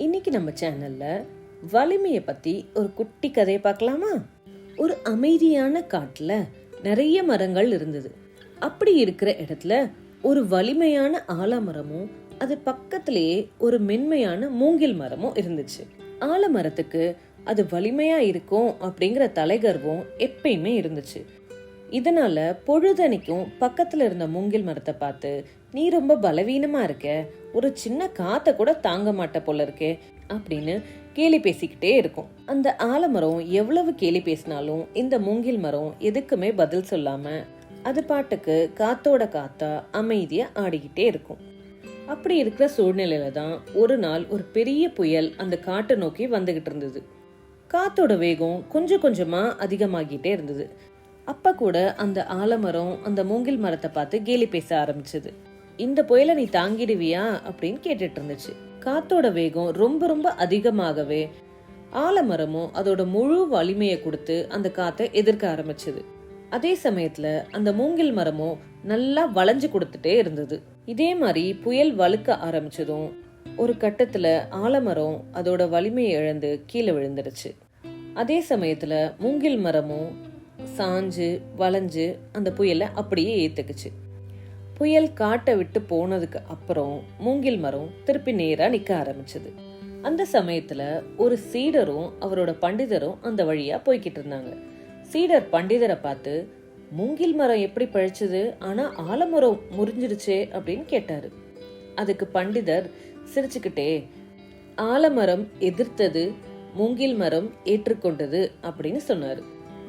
இன்னைக்கு நம்ம சேனல்ல வலிமையை பத்தி ஒரு குட்டி கதையை பார்க்கலாமா? ஒரு அமைதியான காட்டுல நிறைய மரங்கள் இருந்தது. அப்படி இருக்கிற இடத்துல ஒரு வலிமையான ஆலமரமும் அது பக்கத்திலேயே ஒரு மென்மையான மூங்கில் மரமும் இருந்துச்சு. ஆலமரத்துக்கு அது வலிமையா இருக்கும் அப்படிங்கிற தலைகர்வம் எப்பயுமே இருந்துச்சு. இதனால பொழுதனைக்கும் பக்கத்துல இருந்த மூங்கில் மரத்தை பார்த்து நீ ரொம்ப பலவீனமா இருக்க. ஒரு சின்ன காத்த கூட தாங்க மாட்ட போல இருக்கே அப்படின்னு கேலி பேசிக்கிட்டே இருக்கும். அந்த ஆலமரம் எவ்வளவு கேலி பேசினாலும் இந்த மூங்கில் மரம் எதுக்குமே பதில் சொல்லாம அது பாட்டுக்கு காத்தோட காத்தா அமைதியா ஆடிக்கிட்டே இருக்கும். அப்படி இருக்கிற சூழ்நிலையில தான் ஒரு நாள் ஒரு பெரிய புயல் அந்த காட்டை நோக்கி வந்துகிட்டு இருந்தது. காத்தோட வேகம் கொஞ்சம் கொஞ்சமா அதிகமாகிட்டே இருந்தது. அப்ப கூட அந்த ஆலமரம் அந்த மூங்கில் மரத்தை பார்த்து கேலி பேச ஆரம்பிச்சது. இந்த புயலை நீ தாங்கிடுவியா? அப்படின்னு கேட்டுட்டு இருந்துச்சு. காத்தோட வேகம் ரொம்ப ரொம்ப அதிகமாகவே ஆலமரமும் அதோட முழு வலிமையை கொடுத்து அந்த காத்தை எதிர்க்க ஆரம்பிச்சது. அதே சமயத்துல அந்த மூங்கில் மரமும் நல்லா வளைஞ்சு கொடுத்துட்டே இருந்தது. இதே மாதிரி புயல் வலுக்க ஆரம்பிச்சதும் ஒரு கட்டத்துல ஆலமரம் அதோட வலிமையை இழந்து கீழே விழுந்துருச்சு. அதே சமயத்துல மூங்கில் மரமும் சாஞ்சு வளைஞ்சு அந்த புயலை அப்படியே ஏத்துக்குச்சு. புயல் காட்டை விட்டு போனதுக்கு அப்புறம் மூங்கில் மரம் திருப்பி நேராக நிற்க ஆரம்பிச்சது. அந்த சமயத்துல ஒரு சீடரும் அவரோட பண்டிதரும் அந்த வழியா போய்கிட்டு இருந்தாங்க. சீடர் பண்டிதரை பார்த்து மூங்கில் மரம் எப்படி பழிச்சது? ஆனா ஆலமரம் முறிஞ்சிடுச்சே அப்படின்னு கேட்டாரு. அதுக்கு பண்டிதர் சிரிச்சுக்கிட்டே ஆலமரம் எதிர்த்தது மூங்கில் மரம் ஏற்றுக்கொண்டது அப்படின்னு சொன்னாரு.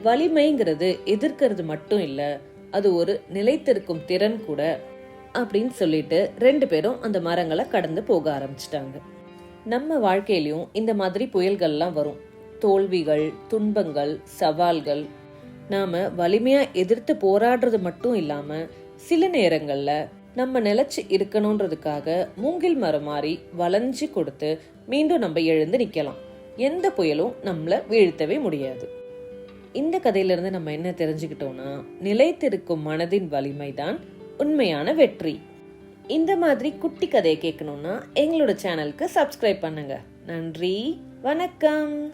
வலிமைங்கிறது எதிர்க்கிறது மட்டும் இல்லை அது ஒரு நிலைத்திருக்கும் திறன் கூட அப்படின்னு சொல்லிட்டு ரெண்டு பேரும் அந்த மரங்களை கடந்து போக ஆரம்பிச்சிட்டாங்க. நம்ம வாழ்க்கையிலையும் இந்த மாதிரி புயல்கள்லாம் வரும். தோல்விகள் துன்பங்கள் சவால்கள். நாம வலிமையா எதிர்த்து போராடுறது மட்டும் இல்லாம சில நேரங்கள்ல நம்ம நிலைச்சு இருக்கணுன்றதுக்காக மூங்கில் மரம் மாதிரி வளைஞ்சு கொடுத்து மீண்டும் நம்ம எழுந்து நிக்கலாம். எந்த புயலும் நம்மள வீழ்த்தவே முடியாது. இந்த கதையிலிருந்து நம்ம என்ன தெரிஞ்சுக்கிட்டோம்னா நிலைத்திருக்கும் மனதின் வலிமை தான் உண்மையான வெற்றி. இந்த மாதிரி குட்டி கதையை கேட்கணும்னா எங்களோட சேனலுக்கு சப்ஸ்கிரைப் பண்ணுங்க. நன்றி வணக்கம்.